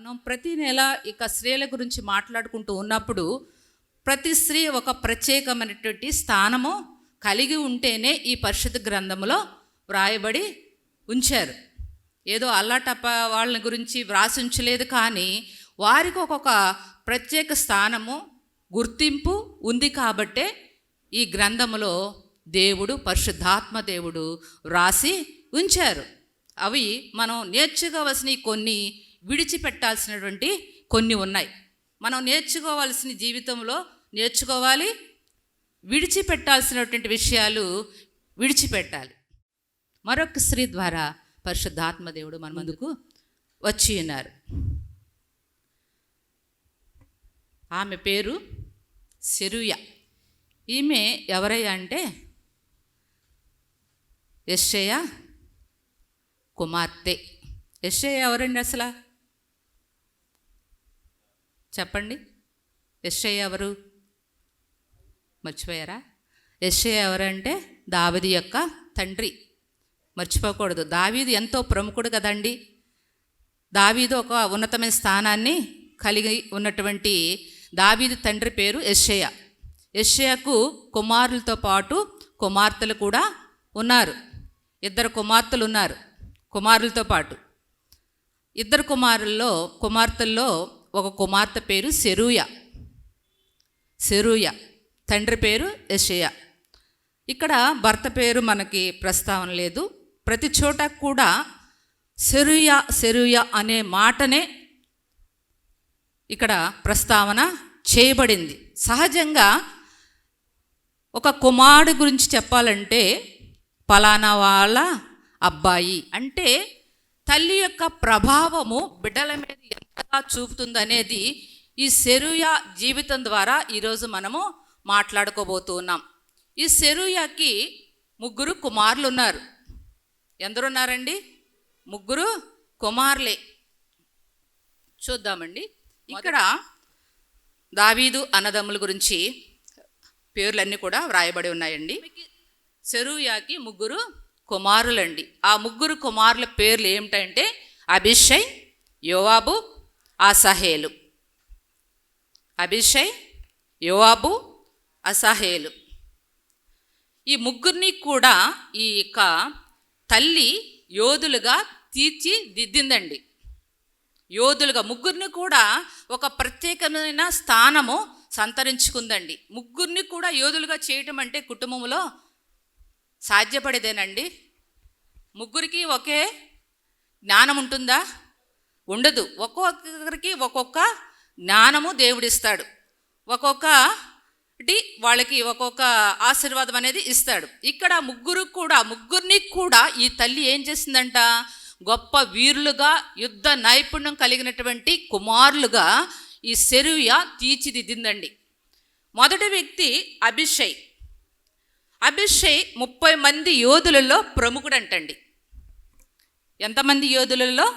మనం ప్రతి నెల ఇక స్త్రీల గురించి మాట్లాడుకుంటూ ఉన్నప్పుడు ప్రతి స్త్రీ ఒక ప్రత్యేకమైనటువంటి స్థానము కలిగి ఉంటేనే ఈ పరిషత్ గ్రంథంలో వ్రాయబడి ఉంచారు. ఏదో అల్లాటప్ప వాళ్ళని గురించి వ్రాసి ఉంచలేదు కానీ వారికి ఒక్కొక్క ప్రత్యేక స్థానము గుర్తింపు ఉంది కాబట్టే ఈ గ్రంథములో దేవుడు పరిశుద్ధాత్మ దేవుడు వ్రాసి ఉంచారు. అవి మనం నేర్చుకోవలసిన కొన్ని విడిచిపెట్టాల్సినటువంటి కొన్ని ఉన్నాయి. మనం నేర్చుకోవాల్సిన జీవితంలో నేర్చుకోవాలి విడిచిపెట్టాల్సినటువంటి విషయాలు విడిచిపెట్టాలి. మరొక స్త్రీ ద్వారా పరిశుద్ధాత్మదేవుడు మన ముందుకు వచ్చి ఉన్నారు. ఆమె పేరు సెరుయ. ఈమె ఎవరయ్యా అంటే యశ్షయ కుమార్తె. యశ్షయ ఎవరండి అసలు? చెప్పండి. యశ్షయ ఎవరు? మర్చిపోయారా? యశ్షయ ఎవరంటే దావిది యొక్క తండ్రి. మర్చిపోకూడదు. దావీదు ఎంతో ప్రముఖుడు కదండి. దావీదు ఒక ఉన్నతమైన స్థానాన్ని కలిగి ఉన్నటువంటి దావీదు తండ్రి పేరు యెషయ యెషయకు కుమారులతో పాటు కుమార్తెలు కూడా ఉన్నారు. ఇద్దరు కుమార్తెలు ఉన్నారు. కుమారులతో పాటు. ఇద్దరు కుమారుల్లో కుమార్తెల్లో ఒక కుమార్తె పేరు సెరూయ. సెరూయ. తండ్రి పేరు యషయ. ఇక్కడ భర్త పేరు మనకి ప్రస్తావన లేదు. ప్రతి చోట కూడా సెరుయ సెరుయ అనే మాటనే ఇక్కడ ప్రస్తావన చేయబడింది. సహజంగా ఒక కుమారుడు గురించి చెప్పాలంటే పలానా వాళ్ళ అబ్బాయి అంటే తల్లి యొక్క ప్రభావము బిడ్డల మీద ఎంతగా చూపుతుందనేది ఈ సెరుయ జీవితం ద్వారా ఈరోజు మనము మాట్లాడుకోబోతున్నాం ఈ సెరుయాకి ముగ్గురు కుమారులు ఉన్నారు ఎందరున్నారండి? ముగ్గురు కుమారులే. చూద్దామండి. ఇక్కడ దావీదు అన్నదమ్ముల గురించి పేర్లన్నీ కూడా వ్రాయబడి ఉన్నాయండి. సెరూయాకి ముగ్గురు కుమారులండి. ఆ ముగ్గురు కుమారుల పేర్లు ఏమిటంటే అభిషయ్ యోవాబు అసహేలు. అభిషయ్ యోవాబు అసహేలు. ఈ ముగ్గురిని కూడా ఈ యొక్క తల్లి యోధులుగా తీర్చిదిద్దిందండి. యోధులుగా ముగ్గురిని కూడా ఒక ప్రత్యేకమైన స్థానము సంతరించుకుందండి. ముగ్గురిని కూడా యోధులుగా చేయటం అంటే కుటుంబంలో సాధ్యపడేదేనండి? ముగ్గురికి ఒకే జ్ఞానం ఉంటుందా? ఉండదు. ఒక్కొక్కరికి ఒక్కొక్క జ్ఞానము దేవుడిస్తాడు. ఒక్కొక్కటి వాళ్ళకి ఒక్కొక్క ఆశీర్వాదం అనేది ఇస్తాడు. ఇక్కడ ముగ్గురు కూడా ముగ్గురిని కూడా ఈ తల్లి ఏం చేసిందంట? గొప్ప వీరులుగా యుద్ధ నైపుణ్యం కలిగినటువంటి కుమారులుగా ఈ సెరుయ తీర్చిదిద్దిందండి. మొదటి వ్యక్తి అభిషయ్ అభిషేక్ ముప్పై మంది యోధులలో ప్రముఖుడంటండి. ఎంతమంది యోధులలో?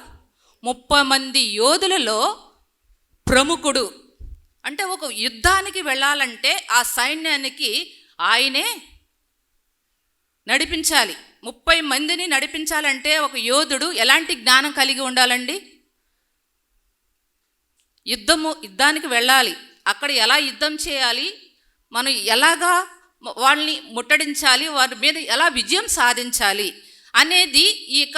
ముప్పై మంది యోధులలో ప్రముఖుడు. అంటే ఒక యుద్ధానికి వెళ్ళాలంటే ఆ సైన్యానికి ఆయనే నడిపించాలి. ముప్పై మందిని నడిపించాలంటే ఒక యోధుడు ఎలాంటి జ్ఞానం కలిగి ఉండాలండి? యుద్ధము యుద్ధానికి వెళ్ళాలి. అక్కడ ఎలా యుద్ధం చేయాలి? మనం ఎలాగా వాళ్ళని ముట్టడించాలి వారి మీద ఎలా విజయం సాధించాలి అనేది ఇక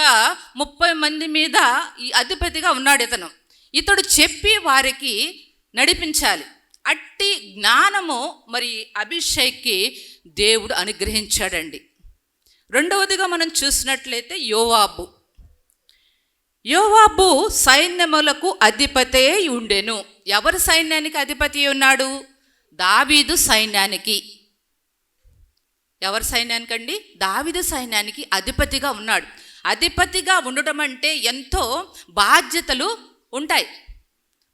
ముప్పై మంది మీద ఈ అధిపతిగా ఉన్నాడు ఇతను. ఇతడు చెప్పి వారికి నడిపించాలి. అట్టి జ్ఞానము మరి అభిషేక్కి దేవుడు అనుగ్రహించాడండి. రెండవదిగా మనం చూసినట్లయితే యోవాబు. యోవాబు సైన్యములకు అధిపతే ఉండెను. ఎవరి సైన్యానికి అధిపతి ఉన్నాడు? దావీదు సైన్యానికి. ఎవరి సైన్యానికండి? దావిద సైన్యానికి అధిపతిగా ఉన్నాడు. అధిపతిగా ఉండటం అంటే ఎంతో బాధ్యతలు ఉంటాయి.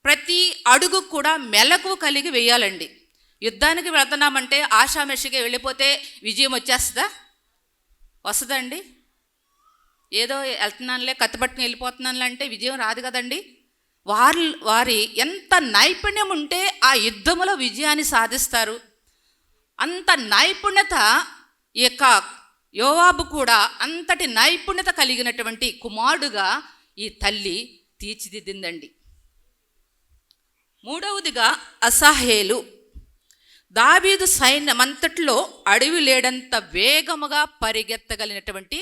ప్రతి అడుగు కూడా మెలకు కలిగి వేయాలండి. యుద్ధానికి వెళుతున్నామంటే ఆషామెషిగా వెళ్ళిపోతే విజయం వచ్చేస్తుందా? వస్తుందండి. ఏదో వెళ్తున్నానులే కత్తిపట్టుకుని వెళ్ళిపోతున్నానులే అంటే విజయం రాదు కదండి. వారి వారి ఎంత నైపుణ్యం ఉంటే ఆ యుద్ధములో విజయాన్ని సాధిస్తారు. అంత నైపుణ్యత ఈ యొక్క యోవాబు కూడా అంతటి నైపుణ్యత కలిగినటువంటి కుమారుడుగా ఈ తల్లి తీర్చిదిద్దిందండి. మూడవదిగా అసహేలు. దావీదు సైన్యమంతట్లో అడవి లేడంత వేగముగా పరిగెత్తగలిగినటువంటి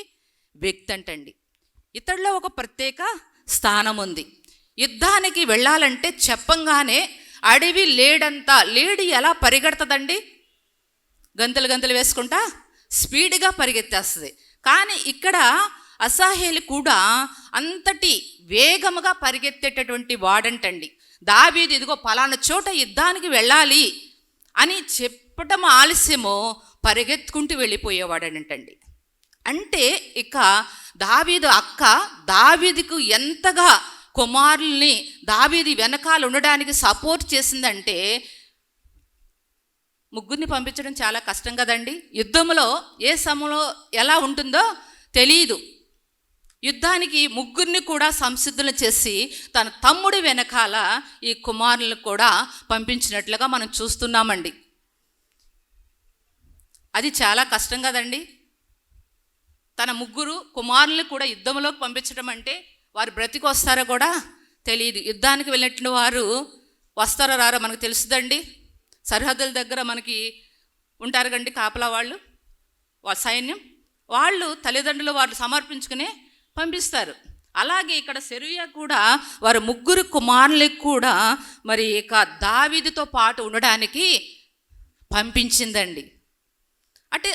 వ్యక్తి అంటండి. ఇతడిలో ఒక ప్రత్యేక స్థానం ఉంది యుద్ధానికి వెళ్ళాలంటే చెప్పంగానే అడవి లేడంత లేడి ఎలా పరిగెడుతుందండి? గంతులు గంతులు వేసుకుంటా స్పీడ్గా పరిగెత్తేస్తుంది. కానీ ఇక్కడ అసాహేలు కూడా అంతటి వేగముగా పరిగెత్తేటటువంటి వాడంటండి. దావీది ఇదిగో పలానా చోట యుద్ధానికి వెళ్ళాలి అని చెప్పటం ఆలస్యమో పరిగెత్తుకుంటూ వెళ్ళిపోయేవాడనంటండి. అంటే ఇక దావీదు అక్క దావీదికు ఎంతగా కుమారుల్ని దావీది వెనకాల ఉండడానికి సపోర్ట్ చేసిందంటే ముగ్గురిని పంపించడం చాలా కష్టం కదండి. యుద్ధంలో ఏ సమయంలో ఎలా ఉంటుందో తెలియదు యుద్ధానికి ముగ్గురిని కూడా సంసిద్ధులు చేసి తన తమ్ముడి వెనకాల ఈ కుమారులను కూడా పంపించినట్లుగా మనం చూస్తున్నామండి. అది చాలా కష్టం కదండి. తన ముగ్గురు కుమారుల్ని కూడా యుద్ధంలోకి పంపించడం అంటే వారు బ్రతికి వస్తారో కూడా తెలియదు యుద్ధానికి వెళ్ళినట్టు వారు వస్తారో రారో మనకు తెలుసుదండి. సరిహద్దుల దగ్గర మనకి ఉంటారు కండి కాపలా వాళ్ళు వాళ్ళ సైన్యం. వాళ్ళు తల్లిదండ్రులు వాళ్ళు సమర్పించుకునే పంపిస్తారు. అలాగే ఇక్కడ సెరుయ కూడా వారి ముగ్గురు కుమారులకు కూడా మరి ఇక దావిదితో పాటు ఉండడానికి పంపించిందండి. అంటే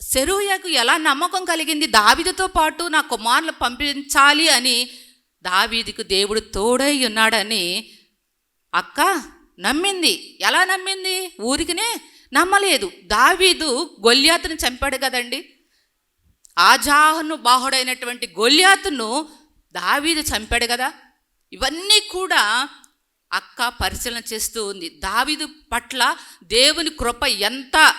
సెరూయకు ఎలా నమ్మకం కలిగింది? దావీదుతో పాటు నా కుమారులు పంపించాలి అని దావీదికి దేవుడు తోడై ఉన్నాడని అక్క నమ్మింది. ఎలా నమ్మింది? ఊరికినే నమ్మలేదు. దావీదు గొల్యాతును చంపాడు కదండి. ఆజాహను బాహుడైనటువంటి గొల్యాతును దావీదు చంపాడు కదా. ఇవన్నీ కూడా అక్క పరిశీలన చేస్తూ ఉంది. దావీదు పట్ల దేవుని కృప ఎంత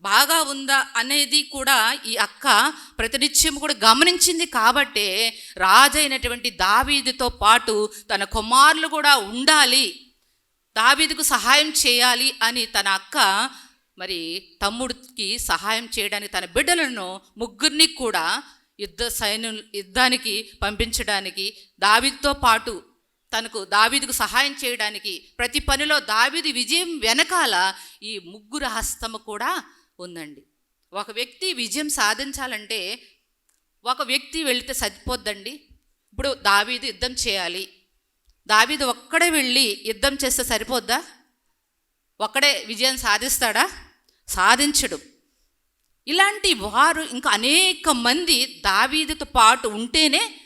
బాగా ఉందా అనేది కూడా ఈ అక్క ప్రతినిత్యం కూడా గమనించింది కాబట్టే రాజైనటువంటి దావీదుతో పాటు తన కుమారులు కూడా ఉండాలి. దావీదుకు సహాయం చేయాలి అని తన అక్క మరి తమ్ముడికి సహాయం చేయడానికి తన బిడ్డలను ముగ్గురిని కూడా యుద్ధ సైన్యు యుద్ధానికి పంపించడానికి దావీదుతో పాటు తనకు దావీదుకు సహాయం చేయడానికి ప్రతి పనిలో దావీది విజయం వెనకాల ఈ ముగ్గురు హస్తము కూడా ఉందండి. ఒక వ్యక్తి విజయం సాధించాలంటే ఒక వ్యక్తి వెళితే సరిపోద్దండి. ఇప్పుడు దావీదు యుద్ధం చేయాలి. దావీదు ఒక్కడే వెళ్ళి యుద్ధం చేస్తే సరిపోద్దా? ఒక్కడే విజయం సాధిస్తాడా? సాధించడు. ఇలాంటి వారు ఇంకా అనేక మంది దావీదుతో పాటు ఉంటేనే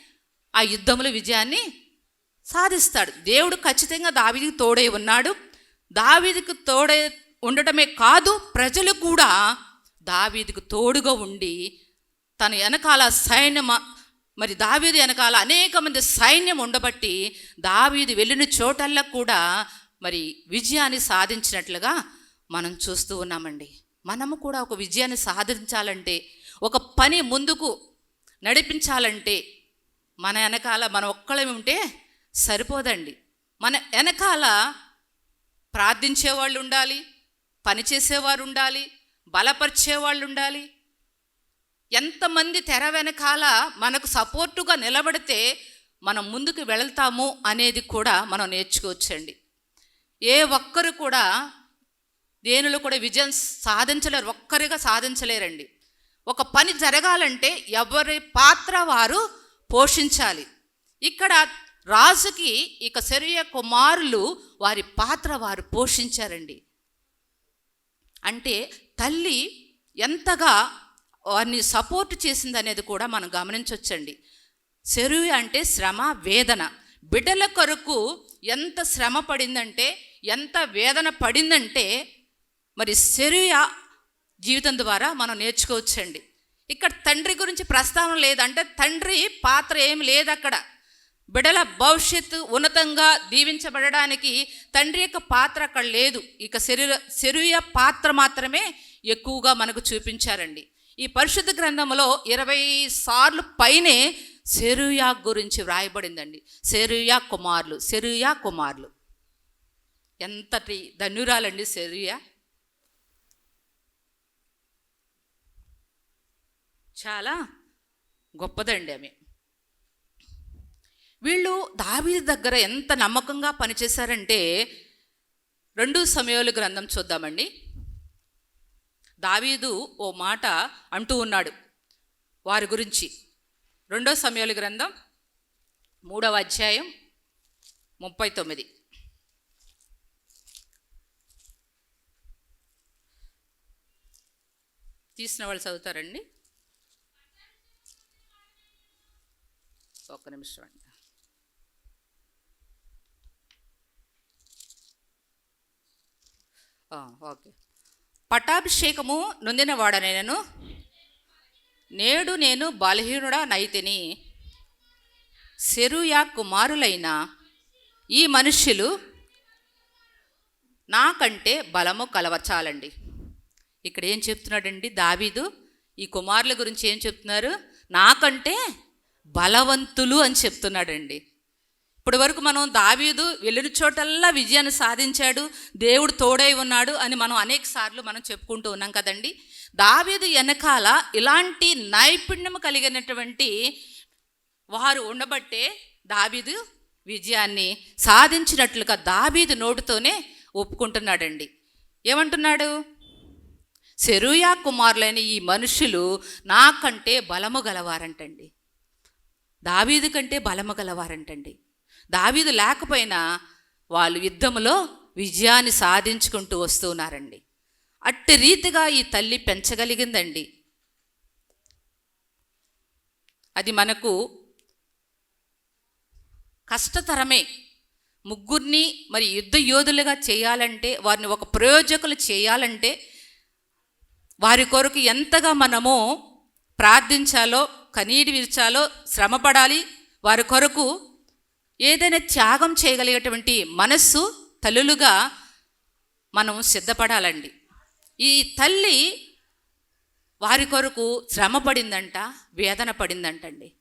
ఆ యుద్ధంలో విజయాన్ని సాధిస్తాడు. దేవుడు ఖచ్చితంగా దావీదికి తోడై ఉన్నాడు. దావీదికి తోడై ఉండటమే కాదు ప్రజలు కూడా దావీదికి తోడుగా ఉండి తన వెనకాల సైన్యం మరి దావీదు వెనకాల అనేక మంది సైన్యం ఉండబట్టి దావీదు వెళ్ళిన చోటల్లా కూడా మరి విజయాన్ని సాధించినట్లుగా మనం చూస్తూ ఉన్నామండి. మనము కూడా ఒక విజయాన్ని సాధించాలంటే ఒక పని ముందుకు నడిపించాలంటే మన వెనకాల మన ఒక్కళ్ళమే ఉంటే సరిపోదండి. మన వెనకాల ప్రార్థించే వాళ్ళు ఉండాలి పనిచేసేవారు ఉండాలి బలపరిచే వాళ్ళు ఉండాలి ఎంతమంది తెర వెనకాల మనకు సపోర్టుగా నిలబడితే మనం ముందుకు వెళతాము అనేది కూడా మనం నేర్చుకోవచ్చండి. ఏ ఒక్కరు కూడా దేనిలో కూడా విజయం సాధించలేరు ఒక్కరిగా సాధించలేరండి. ఒక పని జరగాలంటే ఎవరి పాత్ర వారు పోషించాలి. ఇక్కడ రాజుకి ఇక శరీర కుమారులు వారి పాత్ర వారు పోషించారండి. అంటే తల్లి ఎంతగా వారిని సపోర్ట్ చేసింది అనేది కూడా మనం గమనించవచ్చండి చెరువు అంటే శ్రమ వేదన. బిడ్డల కొరకు ఎంత శ్రమ పడిందంటే ఎంత వేదన పడిందంటే మరి శరీర జీవితం ద్వారా మనం నేర్చుకోవచ్చండి. ఇక్కడ తండ్రి గురించి ప్రస్తావన లేదంటే తండ్రి పాత్ర ఏం లేదు అక్కడ బిడల భవిష్యత్తు ఉన్నతంగా దీవించబడడానికి తండ్రి యొక్క పాత్ర అక్కడ లేదు. ఇక శరీర శరీర పాత్ర మాత్రమే ఎక్కువగా మనకు చూపించారండి. ఈ పరిశుద్ధ గ్రంథంలో ఇరవై సార్లు పైనే సెరుయా గురించి వ్రాయబడిందండి. సెరుయా కుమారులు సెరుయా కుమారులు. ఎంతటి ధన్యురాలండి సెరుయా? చాలా గొప్పదండి ఆమె. వీళ్ళు దావీది దగ్గర ఎంత నమ్మకంగా పనిచేశారంటే రెండు సమయాలు గ్రంథం చూద్దామండి. దావీదు ఓ మాట అంటూ ఉన్నాడు. వారి గురించి రెండో సమయాలు గ్రంథం మూడవ అధ్యాయం ముప్పై తొమ్మిది. తీసిన వాళ్ళు చదువుతారండి. ఒక్క నిమిషం అండి. ఓకే. పట్టాభిషేకము నొందినవాడనైనను నేడు నేను బలహీనుడా నైతిని. సెరుయా కుమారులైన ఈ మనుష్యులు నాకంటే బలము కలవచాలండి ఇక్కడ ఏం చెప్తున్నాడండి దావీదు? ఈ కుమారుల గురించి ఏం చెప్తున్నారు? నాకంటే బలవంతులు అని చెప్తున్నాడండి. ఇప్పటి వరకు మనం దావీదు వెళ్ళిన చోటల్లా విజయాన్ని సాధించాడు దేవుడు తోడై ఉన్నాడు అని మనం అనేక సార్లు మనం చెప్పుకుంటూ ఉన్నాం కదండి. దావీదు వెనకాల ఇలాంటి నైపుణ్యం కలిగినటువంటి వారు ఉండబట్టే దావీదు విజయాన్ని సాధించినట్లుగా దావీదు నోటితోనే ఒప్పుకుంటున్నాడండి. ఏమంటున్నాడు? సెరుయా కుమారులైన ఈ మనుషులు నాకంటే బలము గలవారంటండి. దావీదు కంటే బలము గలవారంటండి. దావీదు లేకపోయినా వాళ్ళు యుద్ధంలో విజయాన్ని సాధించుకుంటూ వస్తున్నారండి అట్టి రీతిగా ఈ తల్లి పెంచగలిగిందండి. అది మనకు కష్టతరమే. ముగ్గురిని మరి యుద్ధ యోధులుగా చేయాలంటే వారిని ఒక ప్రయోజకులు చేయాలంటే వారి కొరకు ఎంతగా మనము ప్రార్థించాలో కనీడి విరిచాలో శ్రమపడాలి వారి కొరకు ఏదైనా త్యాగం చేయగలిగేటువంటి మనస్సు తల్లులుగా మనం సిద్ధపడాలండి. ఈ తల్లి వారి కొరకు శ్రమ పడిందంట వేదన పడిందంటండి.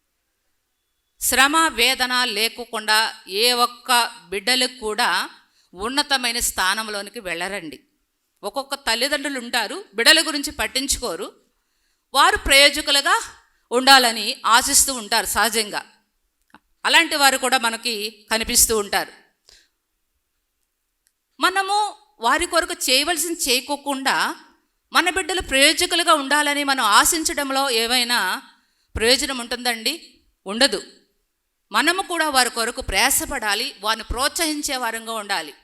శ్రమ వేదన లేకుండా ఏ ఒక్క బిడ్డలకు కూడా ఉన్నతమైన స్థానంలోనికి వెళ్ళరండి. ఒక్కొక్క తల్లిదండ్రులు ఉంటారు బిడ్డల గురించి పట్టించుకోరు. వారు ప్రయోజకులుగా ఉండాలని ఆశిస్తూ ఉంటారు సహజంగా. అలాంటి వారు కూడా మనకి కనిపిస్తూ ఉంటారు. మనము వారి కొరకు చేయవలసింది చేయకోకుండా మన బిడ్డలు ప్రయోజకులుగా ఉండాలని మనం ఆశించడంలో ఏమైనా ప్రయోజనం ఉంటుందండి? ఉండదు. మనము కూడా వారి కొరకు ప్రయాసపడాలి వారిని ప్రోత్సహించే వారంగా ఉండాలి.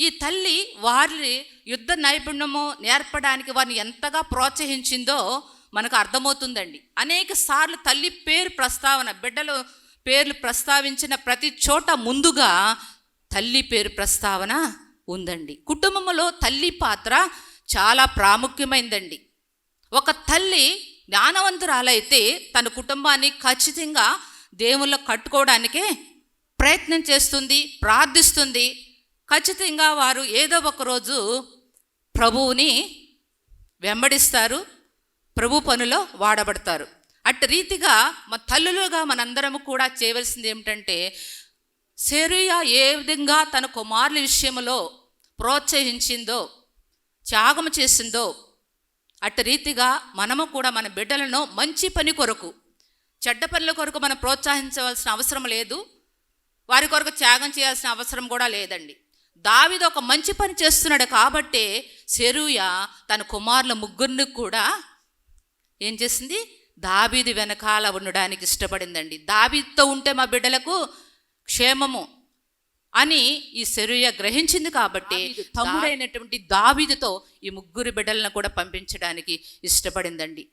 ఈ తల్లి వారి యుద్ధ నైపుణ్యము నేర్పడానికి వారిని ఎంతగా ప్రోత్సహించిందో మనకు అర్థమవుతుందండి. అనేక సార్లు తల్లి పేరు ప్రస్తావన బిడ్డలు పేర్లు ప్రస్తావించిన ప్రతి చోట ముందుగా తల్లి పేరు ప్రస్తావన ఉందండి. కుటుంబంలో తల్లి పాత్ర చాలా ప్రాముఖ్యమైందండి. ఒక తల్లి జ్ఞానవంతురాలైతే తన కుటుంబాన్ని ఖచ్చితంగా దేవుళ్ళ కట్టుకోవడానికే ప్రయత్నం చేస్తుంది ప్రార్థిస్తుంది. ఖచ్చితంగా వారు ఏదో ఒక రోజు ప్రభువుని వెంబడిస్తారు ప్రభు పనులో వాడబడతారు. అట్టి రీతిగా మా తల్లులుగా మనందరము కూడా చేయవలసింది ఏమిటంటే సెరుయా ఏ విధంగా తన కుమారుల విషయంలో ప్రోత్సహించిందో త్యాగం చేసిందో అట్టి రీతిగా మనము కూడా మన బిడ్డలను మంచి పని కొరకు చెడ్డ పనుల కొరకు మనం ప్రోత్సహించవలసిన అవసరం లేదు. వారి కొరకు త్యాగం చేయాల్సిన అవసరం కూడా లేదండి. దావిది ఒక మంచి పని చేస్తున్నాడు కాబట్టే సెరూయ తన కుమారుల ముగ్గురిని కూడా ఏం చేసింది? దావీది వెనకాల ఉండడానికి ఇష్టపడిందండి. దావీదుతో ఉంటే మా బిడ్డలకు క్షేమము అని ఈ శరీర గ్రహించింది కాబట్టి తమ్ముడైనటువంటి దావీదుతో ఈ ముగ్గురు బిడ్డలను కూడా పంపించడానికి ఇష్టపడిందండి.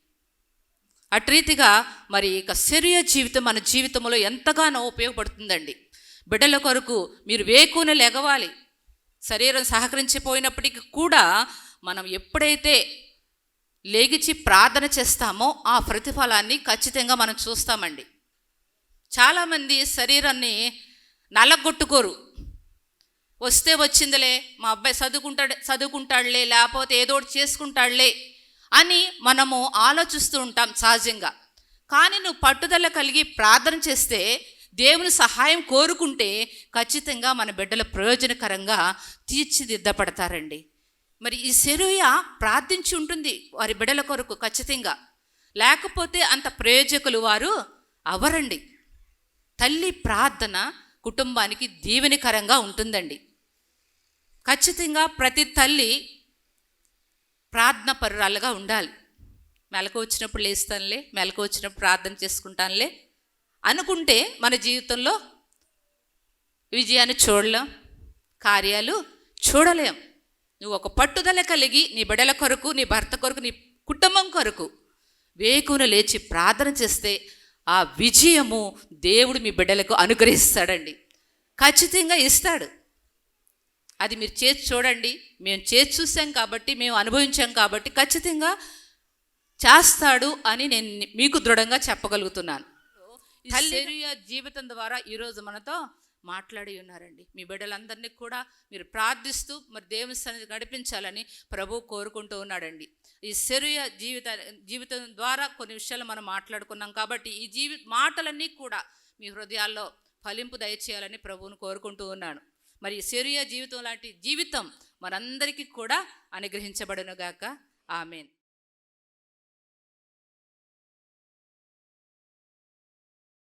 అట్రీతిగా మరి ఇక శరీర జీవితం మన జీవితంలో ఎంతగానో ఉపయోగపడుతుందండి. బిడ్డల కొరకు మీరు వేకున లెగవాలి. శరీరం సహకరించిపోయినప్పటికీ కూడా మనం ఎప్పుడైతే లేగిచి ప్రార్థన చేస్తామో ఆ ప్రతిఫలాన్ని ఖచ్చితంగా మనం చూస్తామండి. చాలామంది శరీరాన్ని నలగొట్టుకోరు. వస్తే వచ్చిందిలే మా అబ్బాయి చదువుకుంటాడు చదువుకుంటాడులే లేకపోతే ఏదో ఒకటి చేసుకుంటాడులే అని మనము ఆలోచిస్తూ ఉంటాం సహజంగా. కానీ నువ్వు పట్టుదల కలిగి ప్రార్థన చేస్తే దేవుని సహాయం కోరుకుంటే ఖచ్చితంగా మన బిడ్డల ప్రయోజనకరంగా తీర్చిదిద్దపడతారండి మరి ఈ శరీర ప్రార్థించి ఉంటుంది వారి బిడల కొరకు ఖచ్చితంగా. లేకపోతే అంత ప్రయోజకులు వారు అవరండి. తల్లి ప్రార్థన కుటుంబానికి దీవెనికరంగా ఉంటుందండి. ఖచ్చితంగా ప్రతి తల్లి ప్రార్థన పరురాలుగా ఉండాలి. మెలకు వచ్చినప్పుడు లేస్తానులే మెలకు వచ్చినప్పుడు ప్రార్థన చేసుకుంటానులే అనుకుంటే మన జీవితంలో విజయాన్ని చూడలేం కార్యాలు చూడలేం. నువ్వు ఒక పట్టుదల కలిగి నీ బిడ్డల కొరకు నీ భర్త కొరకు నీ కుటుంబం కొరకు వేకున లేచి ప్రార్థన చేస్తే ఆ విజయము దేవుడు మీ బిడ్డలకు అనుగ్రహిస్తాడండి. ఖచ్చితంగా ఇస్తాడు. అది మీరు చేసి చూడండి. మేము చేసి చూసాం కాబట్టి మేము అనుభవించాం కాబట్టి ఖచ్చితంగా చేస్తాడు అని నేను మీకు దృఢంగా చెప్పగలుగుతున్నాను. జీవితం ద్వారా ఈరోజు మనతో మాట్లాడి ఉన్నారండి. మీ బిడ్డలందరినీ కూడా మీరు ప్రార్థిస్తూ మరి దేవుని సన్నిధి నడిపించాలని ప్రభు కోరుకుంటూ ఉన్నాడండి. ఈ శరీర జీవిత జీవితం ద్వారా కొన్ని విషయాలు మనం మాట్లాడుకున్నాం కాబట్టి ఈ జీవి మాటలన్నీ కూడా మీ హృదయాల్లో ఫలింపు దయచేయాలని ప్రభువును కోరుకుంటూ ఉన్నాను. మరి ఈ శరీర జీవితం లాంటి జీవితం మనందరికీ కూడా అనుగ్రహించబడునుగాక ఆమెన్.